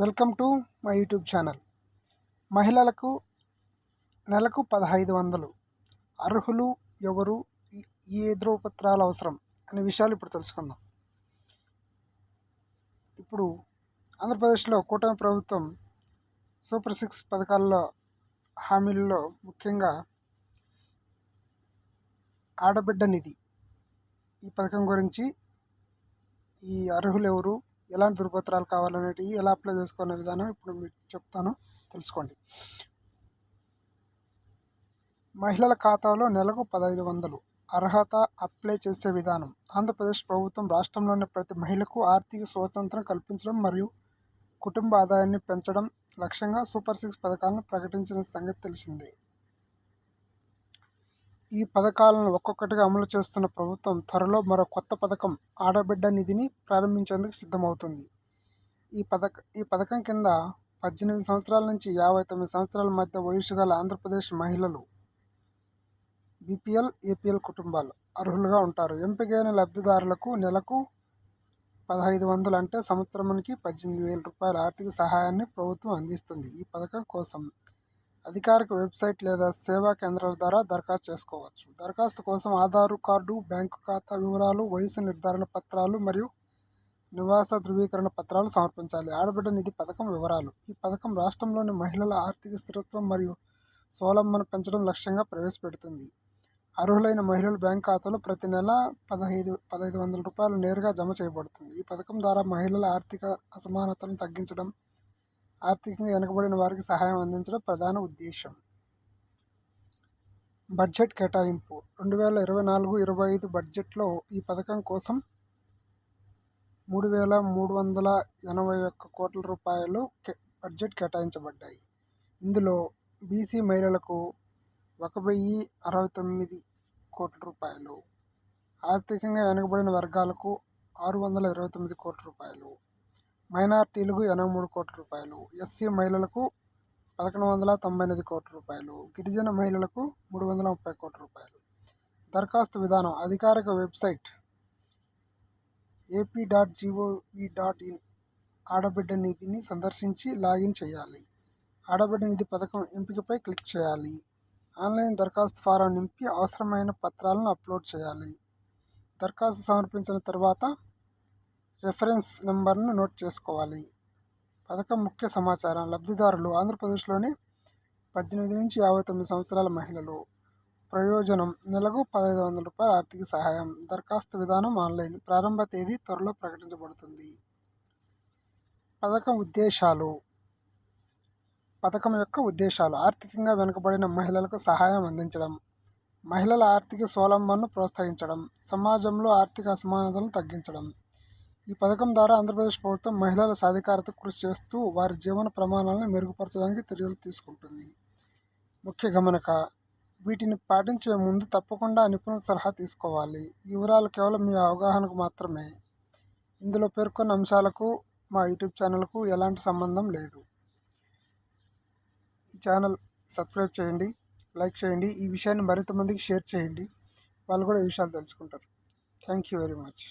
Welcome to my YouTube channel. మహిళలకు నెలకు పదహైదు వందలు. అర్హులు ఎవరు ఏ ధ్రువపత్రాలు అవసరం అనే విషయాలు ఇప్పుడు తెలుసుకుందాం. ఇప్పుడు ఆంధ్రప్రదేశ్లో కూటమి ప్రభుత్వం సూపర్ సిక్స్ పథకాల్లో హామీల్లో ముఖ్యంగా ఆడబిడ్డ నిధి ఈ పథకం గురించి ఈ అర్హులు ఎవరు ఎలాంటి ధృవపత్రాలు కావాలనేటివి ఎలా అప్లై చేసుకునే విధానం ఇప్పుడు మీకు చెప్తాను. తెలుసుకోండి. మహిళల ఖాతాలో నెలకు పదహైదు వందలు. అర్హత అప్లై చేసే విధానం. ఆంధ్రప్రదేశ్ ప్రభుత్వం రాష్ట్రంలోని ప్రతి మహిళకు ఆర్థిక స్వాతంత్రం కల్పించడం మరియు కుటుంబ ఆదాయాన్ని పెంచడం లక్ష్యంగా సూపర్ సిక్స్ పథకాలను ప్రకటించిన సంగతి తెలిసిందే. ఈ పథకాలను ఒక్కొక్కటిగా అమలు చేస్తున్న ప్రభుత్వం త్వరలో మరో కొత్త పథకం ఆడబిడ్డ నిధిని ప్రారంభించేందుకు సిద్ధమవుతుంది. ఈ పథక ఈ పథకం కింద పద్దెనిమిది సంవత్సరాల నుంచి యాభై తొమ్మిది సంవత్సరాల మధ్య వయసు గల ఆంధ్రప్రదేశ్ మహిళలు బీపీఎల్ ఏపీఎల్ కుటుంబాలు అర్హులుగా ఉంటారు. ఎంపికైన లబ్ధిదారులకు నెలకు పదహైదు వందలు అంటే సంవత్సరానికి పద్దెనిమిది వేల రూపాయల ఆర్థిక సహాయాన్ని ప్రభుత్వం అందిస్తుంది. ఈ పథకం కోసం అధికారిక వెబ్సైట్ లేదా సేవా కేంద్రాల ద్వారా దరఖాస్తు చేసుకోవచ్చు. దరఖాస్తు కోసం ఆధార్ కార్డు బ్యాంకు ఖాతా వివరాలు వయసు నిర్ధారణ పత్రాలు మరియు నివాస ధృవీకరణ పత్రాలు సమర్పించాలి. ఆడబిడ్డ నిధి పథకం వివరాలు. ఈ పథకం రాష్ట్రంలోని మహిళల ఆర్థిక స్థిరత్వం మరియు స్వలంబన పెంచడం లక్ష్యంగా ప్రవేశపెడుతుంది. అర్హులైన మహిళల బ్యాంక్ ఖాతాలో ప్రతి నెల పదహైదు పదహైదు వందల రూపాయలు నేరుగా జమ చేయబడుతుంది. ఈ పథకం ద్వారా మహిళల ఆర్థిక అసమానతలను తగ్గించడం ఆర్థికంగా వెనుకబడిన వారికి సహాయం అందించడం ప్రధాన ఉద్దేశం బడ్జెట్ కేటాయింపు. రెండు వేల ఇరవై నాలుగు ఇరవై ఐదు బడ్జెట్లో ఈ పథకం కోసం మూడు వేల మూడు వందల ఎనభై ఒక్క కోట్ల రూపాయలు బడ్జెట్ కేటాయించబడ్డాయి. ఇందులో బీసీ మహిళలకు ఒక వెయ్యి అరవై తొమ్మిది కోట్ల రూపాయలు ఆర్థికంగా వెనుకబడిన వర్గాలకు ఆరు వందల ఇరవై తొమ్మిది కోట్ల రూపాయలు మైనార్టీలకు ఎనభై మూడు కోట్ల రూపాయలు ఎస్సీ మహిళలకు పదకొండు వందల తొంభై ఎనిమిది కోట్ల రూపాయలు గిరిజన మహిళలకు మూడు వందల ముప్పై కోట్ల రూపాయలు. దరఖాస్తు విధానం అధికారిక website AP dot G O V dot in ఆడబిడ్డ నిధిని సందర్శించి లాగిన్ చేయాలి. ఆడబిడ్డ నిధి పథకం ఎంపికపై క్లిక్ చేయాలి. ఆన్లైన్ దరఖాస్తు ఫారం నింపి అవసరమైన పత్రాలను అప్లోడ్ చేయాలి. దరఖాస్తు సమర్పించిన తర్వాత రెఫరెన్స్ నెంబర్ను నోట్ చేసుకోవాలి. పథకం ముఖ్య సమాచారం. లబ్ధిదారులు ఆంధ్రప్రదేశ్లోని పద్దెనిమిది నుంచి యాభై తొమ్మిది సంవత్సరాల మహిళలు. ప్రయోజనం నెలకు పదహైదు వందల రూపాయల ఆర్థిక సహాయం. దరఖాస్తు విధానం ఆన్లైన్. ప్రారంభ తేదీ త్వరలో ప్రకటించబడుతుంది. పథకం ఉద్దేశాలు. పథకం యొక్క ఉద్దేశాలు. ఆర్థికంగా వెనుకబడిన మహిళలకు సహాయం అందించడం. మహిళల ఆర్థిక స్వావలంబనను ప్రోత్సహించడం. సమాజంలో ఆర్థిక అసమానతలను తగ్గించడం. ఈ పథకం ద్వారా ఆంధ్రప్రదేశ్ ప్రభుత్వం మహిళల సాధికారత కృషి చేస్తూ వారి జీవన ప్రమాణాలను మెరుగుపరచడానికి చర్యలు తీసుకుంటుంది. ముఖ్య గమనిక వీటిని పాటించే ముందు తప్పకుండా నిపుణుల సలహా తీసుకోవాలి. ఈ వివరాలు కేవలం మీ అవగాహనకు మాత్రమే. ఇందులో పేర్కొన్న అంశాలకు మా యూట్యూబ్ ఛానల్కు ఎలాంటి సంబంధం లేదు. ఈ ఛానల్ సబ్స్క్రైబ్ చేయండి లైక్ చేయండి ఈ విషయాన్ని మరింత మందికి షేర్ చేయండి. వాళ్ళు కూడా ఈ విషయాలు తెలుసుకుంటారు. Thank you very much.